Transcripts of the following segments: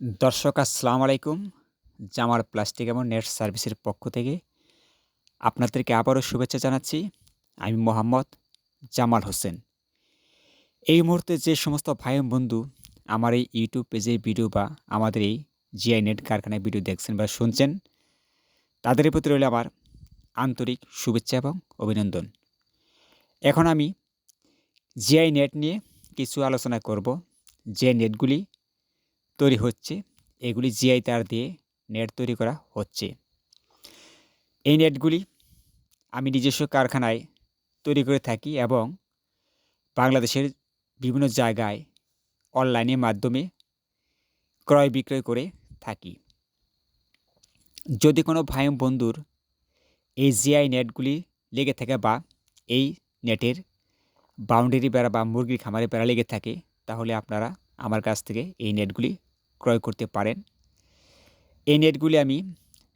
দর্শক, আসসালামু আলাইকুম। জামার প্লাস্টিক এবং নেট সার্ভিসের পক্ষ থেকে আপনাদেরকে আবারও শুভেচ্ছা জানাচ্ছি। আমি মোহাম্মদ জামাল হোসেন। এই মুহূর্তে যে সমস্ত ভাই বন্ধু আমার এই ইউটিউব পেজে ভিডিও বা আমাদের এই জিআই নেট কারখানায় ভিডিও দেখছেন বা শুনছেন, তাদের প্রতি রইল আমার আন্তরিক শুভেচ্ছা এবং অভিনন্দন। এখন আমি জিআই নেট নিয়ে কিছু আলোচনা করব। যে নেটগুলি তৈরি হচ্ছে। এগুলি জিআই তার দিয়ে নেট তৈরি করা হচ্ছে। এই নেটগুলি আমি নিজস্ব কারখানায় তৈরি করে থাকি এবং বাংলাদেশের বিভিন্ন জায়গায় অনলাইনের মাধ্যমে ক্রয় বিক্রয় করে থাকি। যদি কোনো ভাই বন্ধুর এই জিআই নেটগুলি লেগে থাকে বা এই নেটের বাউন্ডারি বেড়া বা মুরগির খামারে বেড়া লেগে থাকে, তাহলে আপনারা আমার কাছ থেকে এই নেটগুলি ক্রয় করতে পারেন। এই নেটগুলি আমি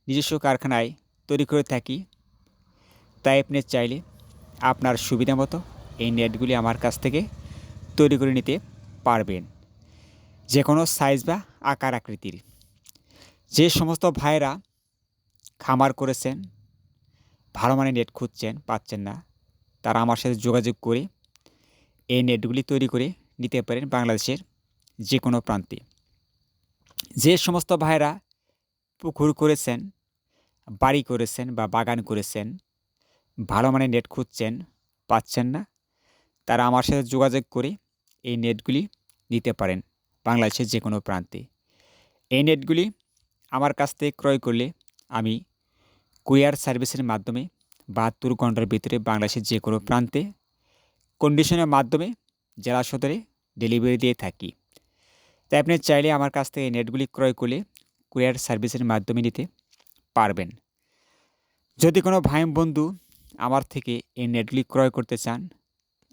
নিজস্ব কারখানায় তৈরি করে থাকি। তাই আপনি চাইলে আপনার সুবিধা মতো এই নেটগুলি আমার কাছ থেকে তৈরি করে নিতে পারবেন। যে কোনো সাইজ বা আকার আকৃতির। যে সমস্ত ভাইরা খামার করেছেন, ভালো মানে নেট খুঁজছেন, পাচ্ছেন না, তারা আমার সাথে যোগাযোগ করে এই নেটগুলি তৈরি করে নিতে পারেন বাংলাদেশের যে কোনো প্রান্তে। যে সমস্ত ভাইরা পুকুর করেছেন, বাড়ি করেছেন বা বাগান করেছেন, ভালো মানের নেট খুঁজছেন, পাচ্ছেন না, তারা আমার সাথে যোগাযোগ করে এই নেটগুলি নিতে পারেন বাংলাদেশের যে কোনো প্রান্তে। এই নেটগুলি আমার কাছ থেকে ক্রয় করলে আমি কুরিয়ার সার্ভিসের মাধ্যমে বাহাত্তর ঘণ্টার ভিতরে বাংলাদেশের যে কোনো প্রান্তে কন্ডিশনের মাধ্যমে জেলা সদরে ডেলিভারি দিয়ে থাকি। তাই আপনি চাইলে আমার কাছ থেকে নেটগুলি ক্রয় করলে কুরিয়ার সার্ভিসের মাধ্যমে নিতে পারবেন। যদি কোনো ভাই বন্ধু আমার থেকে এই নেটগুলি ক্রয় করতে চান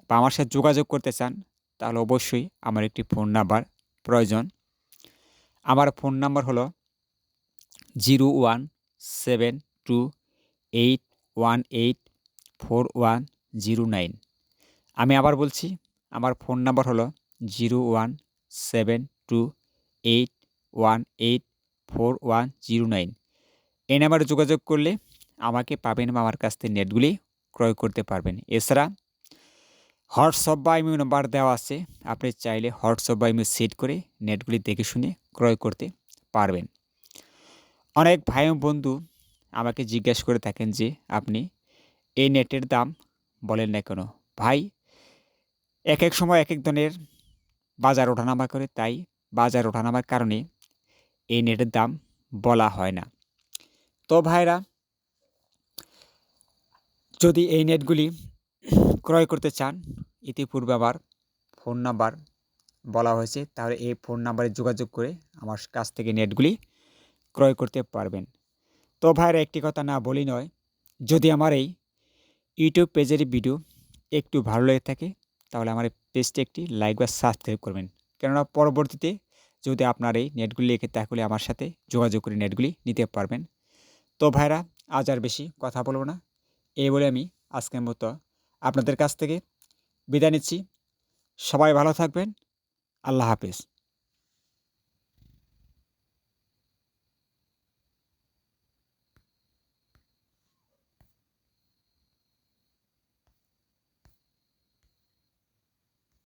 বা আমার সাথে যোগাযোগ করতে চান, তাহলে অবশ্যই আমার একটি ফোন নাম্বার প্রয়োজন। আমার ফোন নাম্বার হলো zero one seven two eight one eight four one zero nine. আমি আবার বলছি, আমার ফোন নাম্বার হলো zero one seven two eight one eight four one zero nine এই নাম্বারে যোগাযোগ করলে আমাকে পাবেন বা আমার কাছ থেকে নেটগুলি ক্রয় করতে পারবেন। এছাড়া হোয়াটসঅ্যাপ বা ইমেল নাম্বার দেওয়া আছে। আপনি চাইলে হোয়াটসঅ্যাপ বা ইমেল সেট করে নেটগুলি দেখে শুনে ক্রয় করতে পারবেন। অনেক ভাই বন্ধু আমাকে জিজ্ঞেস করে থাকেন যে, আপনি এই নেটের দাম বলেন না কেন? ভাই এক এক সময় এক এক ধরনের বাজার ওঠানামা করে, তাই বাজার ওঠানামার কারণে এই নেটের দাম বলা হয় না। তো ভাইরা, যদি এই নেটগুলি ক্রয় করতে চান, ইতিপূর্বে আবার ফোন নাম্বার বলা হয়েছে, তাহলে এই ফোন নাম্বারে যোগাযোগ করে আমার কাছ থেকে নেটগুলি ক্রয় করতে পারবেন। তো ভাইরা, একটি কথা না বলি নয়, যদি আমার এই ইউটিউব পেজের ভিডিও একটু ভালো লেগে থাকে, তাহলে আমার পেজটি একটি লাইক বা সাবস্ক্রাইব করবেন। কেননা পরবর্তীতে যদি আপনার এই নেটগুলি লেখে, তাহলে আমার সাথে যোগাযোগ করে নেটগুলি নিতে পারবেন। তো ভাইরা, আজ আর বেশি কথা বলব না। এই বলে আমি আজকের মতো আপনাদের কাছ থেকে বিদায় নিচ্ছি। সবাই ভালো থাকবেন। আল্লাহ হাফেজ।